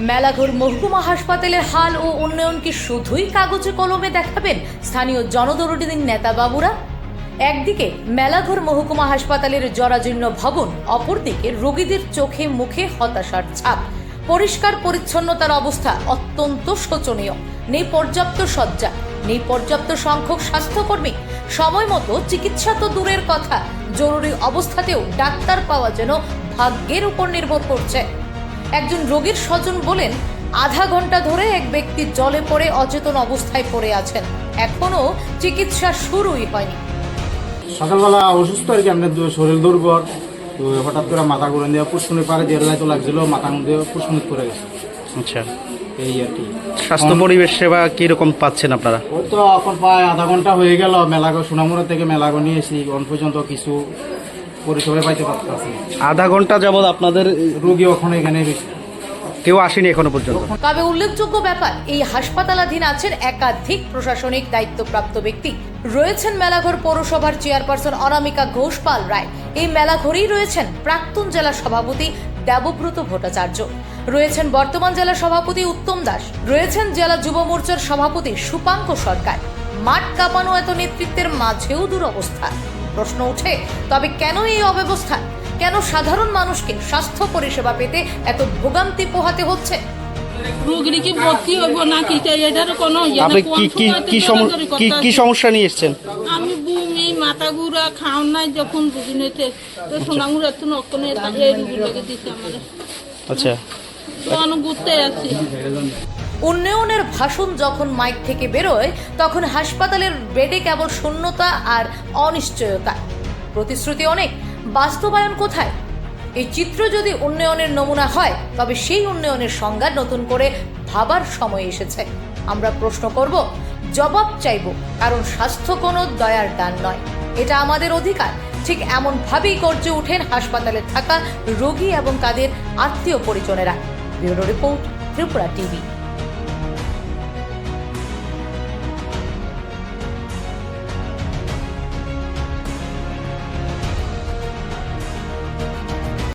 মেলাঘর মহকুমা হাসপাতালের হাল ও উন্নয়ন কি শুধুই কাগজে কলমে দেখাবেন? স্থানীয় জনদরদিন নেতাবাবুরা একদিকে মেলাঘর মহকুমা হাসপাতালের জরাজীর্ণ ভবন, অপরদিকে রোগীদের চোখে মুখে হতাশার ছাপ। পরিষ্কার পরিচ্ছন্নতার অবস্থা অত্যন্ত শোচনীয়। নেই পর্যাপ্ত শয্যা, নেই পর্যাপ্ত সংখ্যক স্বাস্থ্যকর্মী। সময় মতো চিকিৎসা তো দূরের কথা। জরুরি অবস্থাতেও ডাক্তার পাওয়া যেন ভাগ্যের উপর নির্ভর করছে। একজন রোগীর স্বজন বলেন আধা ঘণ্টা ধরে এক ব্যক্তি জলে পড়ে অচেতন অবস্থায় পড়ে আছেন। এখনও চিকিৎসা শুরুই হয়নি। সকালবেলা অসুস্থ আর কি আমাদের শরীর দুর্বল। তো হঠাৎ করে মাথা ঘুরে দিয়ে পুষ্কুনি পারে দিয়ে লাইতে লাগছিল মাথার মধ্যে পুষ্কুনি করে গেছে। আচ্ছা। এই আর কি। স্বাস্থ্য পরিবেশ সেবা কীরকম পাচ্ছেন আপনারা? ওই তো এখন প্রায় আধা ঘণ্টা হয়ে গেল মেলাগো সোনামুড়া থেকে মেলাগো নিয়ে এসি অন পর্যন্ত কিছু পরিষেবা পাইতে পারতেছি। আধা ঘণ্টা যাবৎ আপনাদের রোগী ওখানে এখানে কেউ আসেনি এখনও পর্যন্ত। তবে উল্লেখযোগ্য ব্যাপার এই হাসপাতালাধীন আছেন একাধিক প্রশাসনিক দায়িত্বপ্রাপ্ত ব্যক্তি। রয়েছেন মেলাঘর পৌরসভার চেয়ারপারসন অনামিকা ঘোষপাল রায়। এই মেলাঘরেই রয়েছেন প্রাক্তন জেলা সভাপতি দেবব্রত ভট্টাচার্য। রয়েছেন বর্তমান জেলা সভাপতি উত্তম দাস। রয়েছেন জেলা যুব মোর্চার সভাপতি সুপাঙ্ক সরকার। মাঠ কাঁপানো এত নেতৃত্বের মাঝেও দুরবস্থা। প্রশ্ন ওঠে তবে কেন এই অব্যবস্থা? কেন সাধারণ মানুষকে স্বাস্থ্য পরিষেবা পেতে এত ভোগান্তি পোহাতে হচ্ছে? রোগীর কি ভর্তি হইব না কি? এটার কোনো আপনি কি কি কি কি কি সমস্যা নিয়ে এসেছেন? আমি বমি মাথা ঘুরা খাওন নাই যখন রুগী নিতে তো সোনামুড়া তো নকনে এই রুগী লেগে দিছে আমার আচ্ছা। তখন ঘুরতে আছি। উন্নয়নের ভাষণ যখন মাইক থেকে বেরোয়, তখন হাসপাতালের বেডে কেবল শূন্যতা আর অনিশ্চয়তা। প্রতিশ্রুতি অনেক। বাস্তবায়ন কোথায়? এই চিত্র যদি উন্নয়নের নমুনা হয়, তবে সেই উন্নয়নের সংজ্ঞা নতুন করে ভাবার সময় এসেছে। আমরা প্রশ্ন করব, জবাব চাইব, কারণ স্বাস্থ্য কোনো দয়ার দান নয়। এটা আমাদের অধিকার। ঠিক এমন ভাবেই গর্জে ওঠেন হাসপাতালে থাকা রোগী এবং তাদের আত্মীয় পরিজনেরা ব্যুরো রিপোর্ট, ত্রিপুরা টিভি।